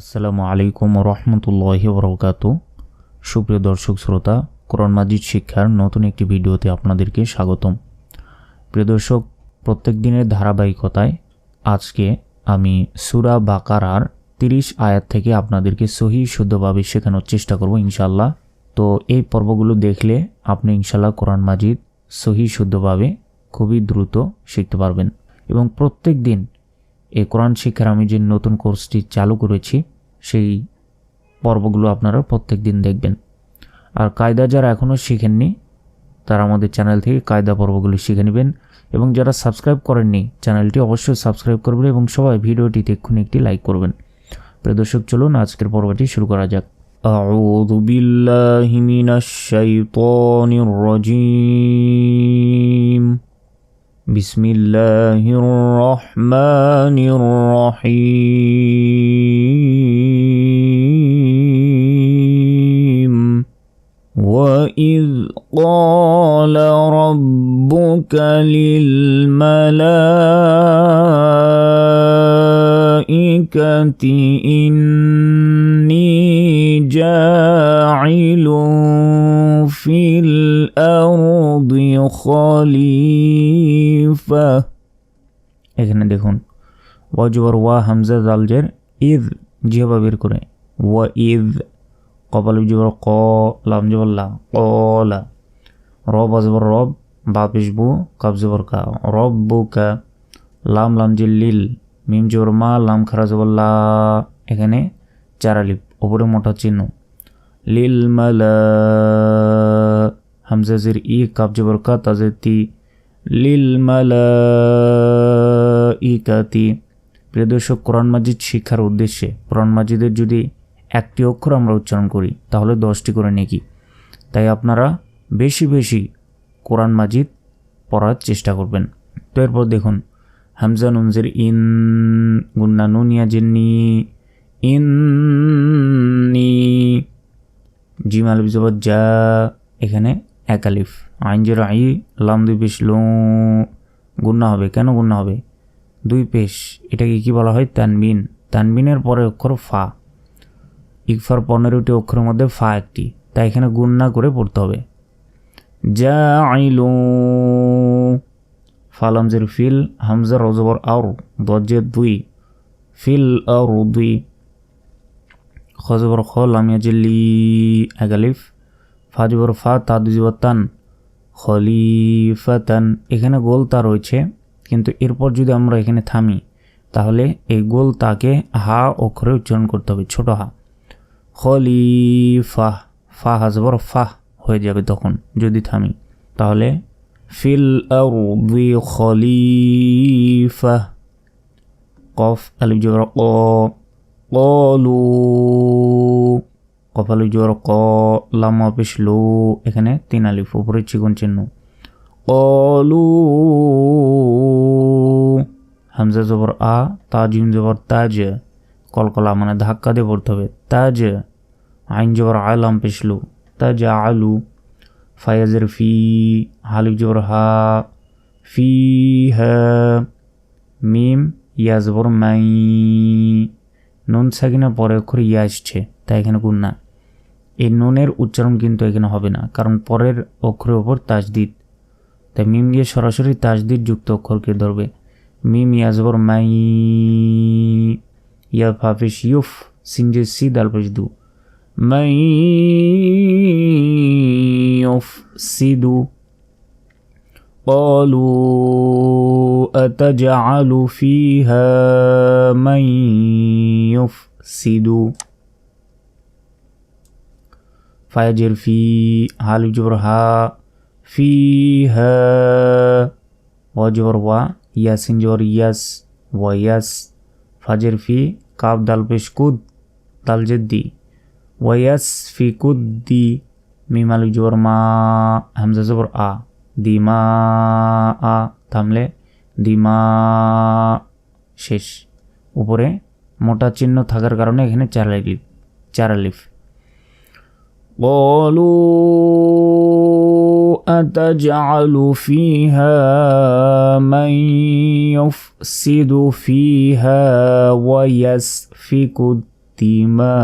আসসালামু আলাইকুম রহমতুল্লাহ বরকাত। সুপ্রিয় দর্শক শ্রোতা, কোরআন মাজিদ শিক্ষার নতুন একটি ভিডিওতে আপনাদেরকে স্বাগতম। প্রিয় দর্শক, প্রত্যেক দিনের ধারাবাহিকতায় আজকে আমি সুরা বাকারার তিরিশ আয়াত থেকে আপনাদেরকে সহি শুদ্ধভাবে শেখানোর চেষ্টা করব ইনশাল্লাহ তো এই পর্বগুলো দেখলে আপনি ইনশাল্লাহ কোরআন মাজিদ সহি শুদ্ধভাবে খুবই দ্রুত শিখতে পারবেন। এবং প্রত্যেক দিন এই কোরআন শিক্ষার আমি যে নতুন কোর্সটি চালু করেছি সেই পর্বগুলো আপনারা প্রত্যেক দিন দেখবেন আর কায়দা যারা এখনও শিখেননি তারা আমাদের চ্যানেল থেকে কায়দা পর্বগুলি শিখে নেবেন এবং যারা সাবস্ক্রাইব করেননি চ্যানেলটি অবশ্যই সাবস্ক্রাইব করবেন এবং সবাই ভিডিওটিতে এক্ষুনি একটি লাইক করবেন প্রিয় দর্শক চলুন আজকের পর্বটি শুরু করা যাক أعوذ بالله من الشيطان الرجيم بسم الله الرحمن الرحيم. وإذ قال ربك للملائكة إني الأرض খলিফা এখানে দেখুন ওয়াজবর ওয়া হামজা জালজের ইদ জিহবা বের করে ওয়া ইদ কপাল জবর ক লাম জবর লা কলা রব আজবর রব বা পেশবু কাব জবর কা রব্বু কা লাম লাম যে লিল মিম জবর মা লাম খারা জবর লা এখানে চারালিপ ওপরে মোটা চিহ্ন লিল মালা হামজা জির ই কাব জবর কা তাজের তি লিল মালা ইকাতি প্রিয় দর্শক, কোরআন মাজিদ শিক্ষার উদ্দেশ্যে, কোরআন মাজিদের যদি একটি অক্ষর আমরা উচ্চারণ করি, তাহলে দশটি করে নেকি। তাই আপনারা বেশি বেশি কোরআন মাজিদ পড়ার চেষ্টা করবেন। তো এরপর দেখুন, হামজা নুনজের ইন, গুন্না নুনিয়া জিন্নি ইন্নি জিম আলিফ জবর যা এখানে এক আলিফ। আইন জের আই লাম দুই পেশ, লো, গুন্না হবে। কেন গুন্না হবে? দুই পেশ, এটাকে কি বলা হয়? তানবিন। তানবিনের পরে অক্ষর ফা। ইকফার পনেরোটি অক্ষরের মধ্যে ফা একটি। তাই এখানে গুন্না করে পড়তে হবে। যা আইলো ফালামজের ফিল হামজার রজবর আউর দজ্জের দুই। ফিল আউর দুই। খজবর খ লামিয়াজিল্লি এগালিফ ফাজবর ফা তাদুজবর তান খলিফাতান। এখানে গোল তা রয়েছে, কিন্তু এরপর যদি আমরা এখানে থামি, তাহলে এই গোল তাকে হা অক্ষরে উচ্চারণ করতে হবে, ছোট হা। খলিফা, ফা হাজবর ফাহ হয়ে যাবে তখন, যদি থামি। তাহলে ফিল আরদি খলিফা, কফ আলিফ জবর ক, কলু। কফ আলিফ জবর ক, লাম অফিস এখানে তিন আলিফ, উপরে চিকন চিহ্ন। কলু হামজা জবর আ তাজিম জবর তাজ। কলকলা মানে ধাক্কা দিয়ে পড়তে হবে। তাজ, আইন জবর আলাম পেশলু তাজ আলু, ফায়াজের ফি, হালিফ জবর হা, ফি মিম, ইয়া জবর মাই। নুন সাকিনা পরে অক্ষর ইয়া আসছে, তাই এখানে গুন্না এই নুনের উচ্চারণ কিন্তু এখানে হবে না কারণ পরের অক্ষরের ওপর তাজদিদ তাই মিম দিয়ে সরাসরি তাজদিদ যুক্ত অক্ষরকে ধরবে মিম ইয়াজবর মাই ইয়া ফাফিস ইউফ সিনজে সি দাল পেশ দু মাই ইউফ সিদু قالوا أتجعل فيها من يفسد ফায়াজের ফি হালু জবর হা ফি হা জবর ওয়া ইয়াসিন জবর ইয়াস ওয়া ফাজের ফি কাব দাল পেশ কুদ দাল জেদ্দি ওয়াস ফি কুদ দি মিম আলু জবর মা হামজা জবর আ দিমা আ থামলে দিমা শেষ উপরে মোটা চিহ্ন থাকার কারণে এখানে চারালিফ চারালিফ قالوا أتجعل فيها من يفسد فيها ويسفك الدماء.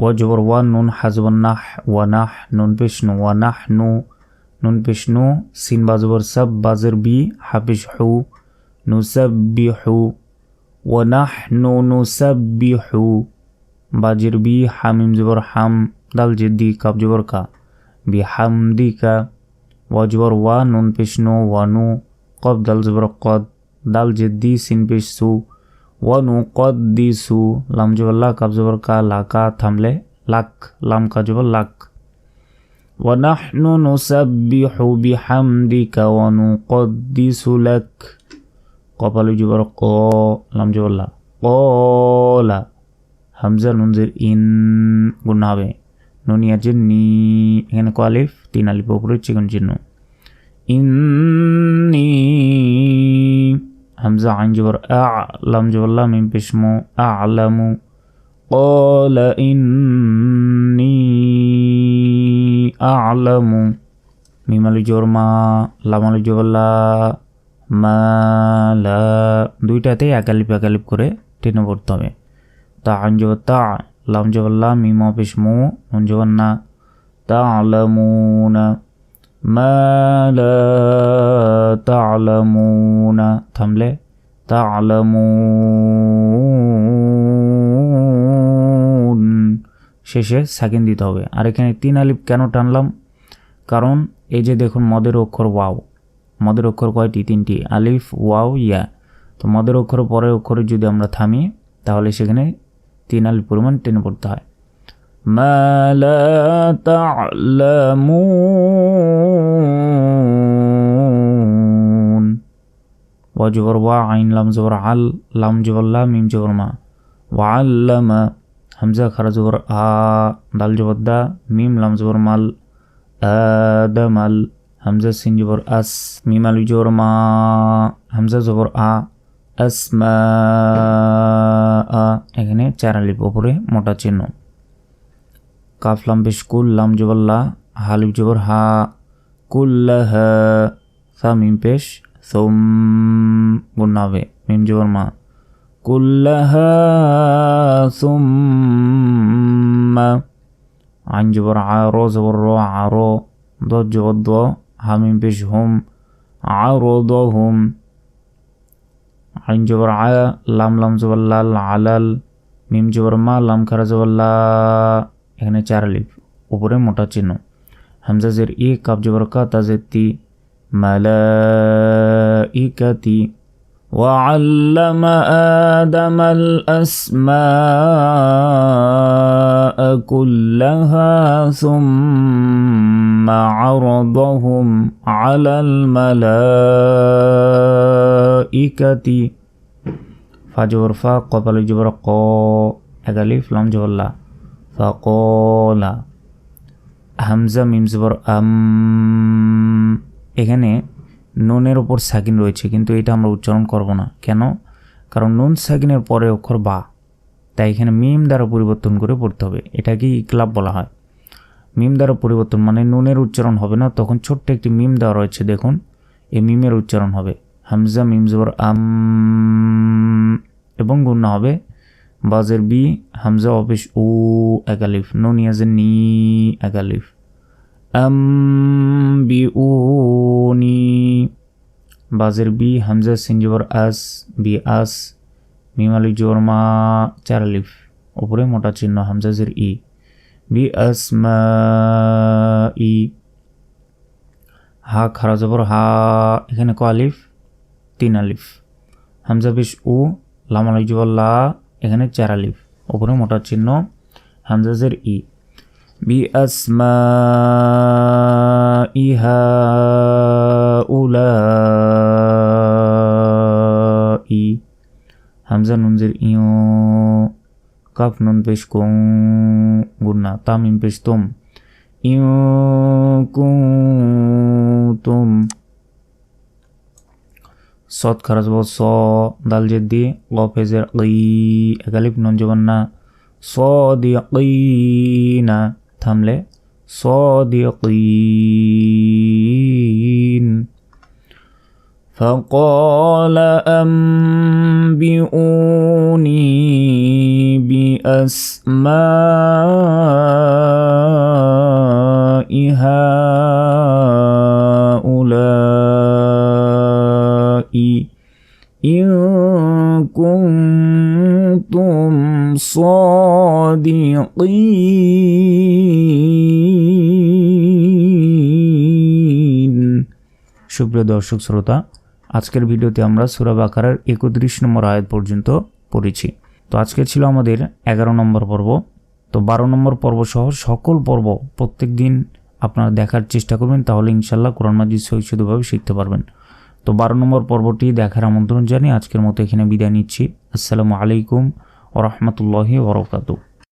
وجبر ون حزب النح نون بشنو ونحن نون بشنو سين بازبر سب بازر بي حبشحو نسبح ونحن نسبح হু নুসাব্বিহু ওয়ানাহনু নুসাব্বিহু বাজির বি হামিম জবর হাম দাল জিদ্দি কাব জবর কা বি হামদিকা ওয়াজবর ওয়া নুন পেশনু ওয়ানু কব দাল জবর কদ দাল জিদ্দি সিন পেশ সু ওয়ানু কদ দি সু লাম জবর লা কাব জবর কা লাকা থামলে লাক লাম কা জবর লাক ونحن نسبح بحمدك ونقدس لك কপালে জবর ক লাম জবর লা কলা হামজা নুনজের ইন গুণা হবে নুনিয়াজের নি এখানে ক আলিফ তিন আলিফ উপরে চিকন চিহ্ন ইন্নি হামজা আইন জবর আ লাম জবর লা মিম পেশমু আলামু قال إني أعلم মিম আলু জোর মা লাম আলু জবর লা মালা দুইটাতেই একালিপ একালিপ করে টেনে পড়তে হবে তা লাম জবর লা মিম অফিস মু নুন জবর না তা আলামুনা মালা তা আলামুনা থামলে শেষে সাকিন দিতে হবে আর এখানে তিন আলিপ কেন টানলাম কারণ এই যে দেখুন মদের অক্ষর ওয়াও মদের অক্ষর কয়টি তিনটি আলিফ ওয়াও ইয়া তো মদের অক্ষর পরের অক্ষরে যদি আমরা থামি তাহলে সেখানে তিন আলিফ পরিমাণ টেনে পড়তে হয় ما لا تعلمون وجبر وعين لام زبر عل لام جبر لا ميم جبر ما وعلم همزة خرج زبر آ دال جبر دا ميم لام زبر مال آدم ال হামজা সিন জবর আস মিম আলু জবর মা হামজা জবর আ আসমা এখানে চার আলিপ ওপরে মোটা চিহ্ন। কাফ, লাম পেশ কুল, লাম, জবর হা, কুল্লাহ, সা, মিম, পেশ, সোম গুন্নাবে মিম, জবর, মা। কুল্লাহ, সুম্মা, আইন, জবর, আ, রো, জবর, রো আরও দ জবর, দ হামিম পেশ, হুম আরদহুম আইন জবর আ লাম লাম জবর লাল আলাল মিম জবর মা লাম খারা জবর লা এখানে চার লিপ উপরে মোটা চিহ্ন হামজাজের ই কাপ জবর কা তাজের তি মালাইকাতি وعلم آدم الأسماء كلها ثم عرضهم على الملائكة ইকাতি ফাজর ফা কপাল জবর ক একালিফ লম জবল্লা ফা কলা হামজা মিম জবর আম এখানে নুনের ওপর সাকিন রয়েছে, কিন্তু এটা আমরা উচ্চারণ করব না। কেন? কারণ নুন সাকিনের পরে অক্ষর বা। তাই এখানে মিম দ্বারা পরিবর্তন করে পড়তে হবে। এটাকে ইকলাব বলা হয়। মিম দ্বারা পরিবর্তন মানে নুনের উচ্চারণ হবে না, তখন ছোট্ট একটি মিম দেওয়া রয়েছে, দেখুন। এই মিমের উচ্চারণ হবে। হামজা, মিম জবর, আম এবং গুন্না হবে। বাজের বি, হামজা অফিস, উ একালিফ নুন ইয়াজের নি একালিফ আম্বিউনি বাজের বি, হামজা সিনজবর আস, বি, আস। মিমালি জোর মা, চার আলিফ। উপরে মোটা চিহ্ন হামজাজের ই। বি আসমা ই। হা, খারা জবর, হা, এখানে ক আলিফ? তিন আলিফ। হামজা পেশ উ, লাম লা, এখানে চার আলিফ। ওপরে মোটা চিহ্ন হামজাজের ই। বি আসমা ইহা উলা ই হামজা নুনজের ইয় কাফ নুন পেশ কৌ গুন্না তামিম পেশ তুম। ইয় কুম সৎ খারাজ স দাল জেদ্দি গফেজের ই একালিফ নুন জবান্না সদিয়িনা থামলে সদিয়িন فقال أنبئوني بأسماء هؤلاء إن كنتم صادقين সুপ্রিয় দর্শক শ্রোতা আজকের ভিডিওতে আমরা সুরা বাকারার একত্রিশ নম্বর আয়াত পর্যন্ত পড়েছি তো আজকে ছিল আমাদের এগারো নম্বর পর্ব তো বারো নম্বর পর্ব সহ সকল পর্ব প্রত্যেক দিন আপনারা দেখার চেষ্টা করবেন তাহলে ইনশাল্লাহ কোরআন মাজিদ সহিষ্ণুভাবে শিখতে পারবেন তো বারো নম্বর পর্বটি দেখার আমন্ত্রণ জানিয়ে আজকের মতো এখানে বিদায় নিচ্ছি। আসসালামু আলাইকুম ও রহমতুল্লাহি ওবরাকাতু